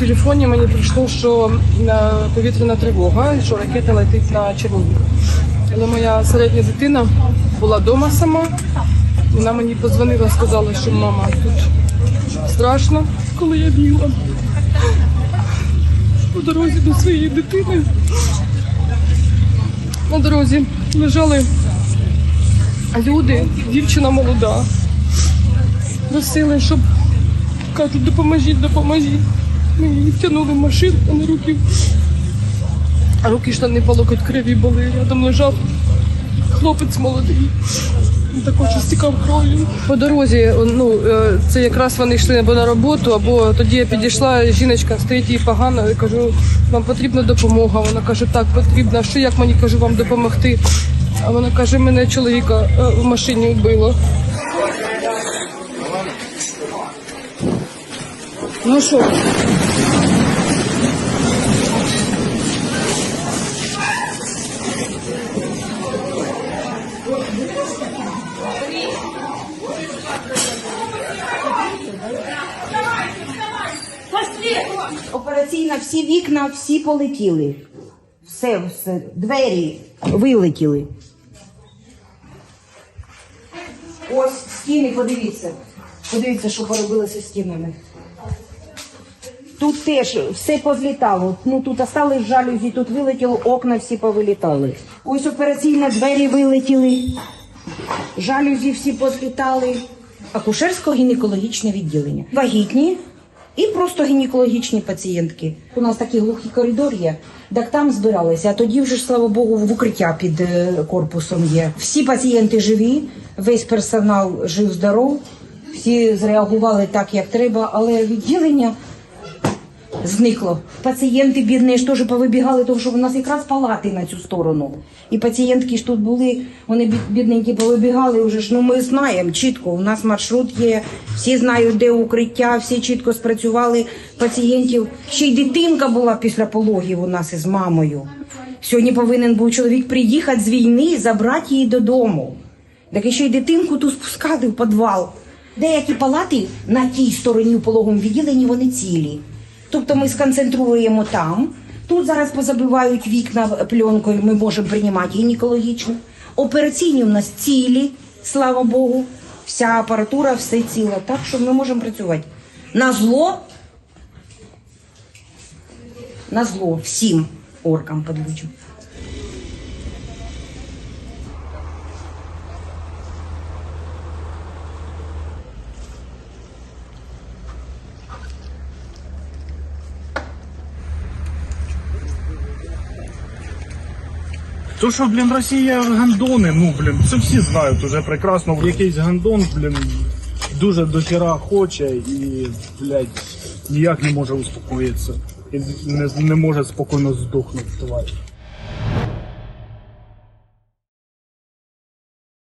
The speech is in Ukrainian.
Телефоні мені прийшло, що е, повітряна тривога, що ракета летить на Чернігів. Але моя середня дитина була вдома сама. Вона мені подзвонила, сказала, що мама тут страшно, коли я бігла по дорозі до своєї дитини. На дорозі лежали люди, дівчина молода. Просили, щоб кажуть, допоможіть, допоможіть. Її втягнули машину, а на руки. А руки штани по локоть криві були. Рядом лежав хлопець молодий. Він також стікав кров'ю. По дорозі, ну е, це якраз вони йшли або на роботу, або тоді я підійшла, жіночка стоїть їй погано. Я кажу, вам потрібна допомога. Вона каже, так, потрібна. Що як мені кажу вам допомогти? А вона каже, мене чоловіка е, в машині вбило. Ну що? Операційна, всі вікна, всі полетіли. Все, все, двері вилетіли. Ось стіни, подивіться. Подивіться, що поробилося з стінами. Тут теж все позлітало. Ну тут остались жалюзі, тут вилетіло, окна всі повилітали. Ось операційна двері вилетіли, жалюзі всі позлітали. Акушерсько-гінекологічне відділення. Вагітні і просто гінекологічні пацієнтки. У нас такий глухий коридор є, так там збиралися, а тоді вже слава Богу, в укриття під е, корпусом є. Всі пацієнти живі, весь персонал жив-здоров, всі зреагували так, як треба, але відділення зникло. Пацієнти бідні ж теж повибігали, тому що в нас якраз палати на цю сторону. І пацієнтки ж тут були, вони бід- бідненькі повибігали вже ж. Ну ми знаємо чітко. У нас маршрут є, всі знають, де укриття, всі чітко спрацювали пацієнтів. Ще й дитинка була після пологів у нас із мамою. Сьогодні повинен був чоловік приїхати з війни забрати її додому. Так ще й дитинку тут спускати в підвал. Деякі палати на тій стороні в пологовому відділенні вони цілі. Тобто ми сконцентруємо там. Тут зараз позабивають вікна пленкою, ми можемо приймати гінекологічну. Операційні у нас цілі, слава Богу. Вся апаратура, все ціле. Так що ми можемо працювати. На зло, на зло всім оркам подлючим. То, що, блін, Росія гандони, ну, блін, це всі знають уже прекрасно. Якийсь гандон, блін, дуже до хера хоче і, блядь, ніяк не може успокоїтися. І не, не може спокійно здохнути, товариш.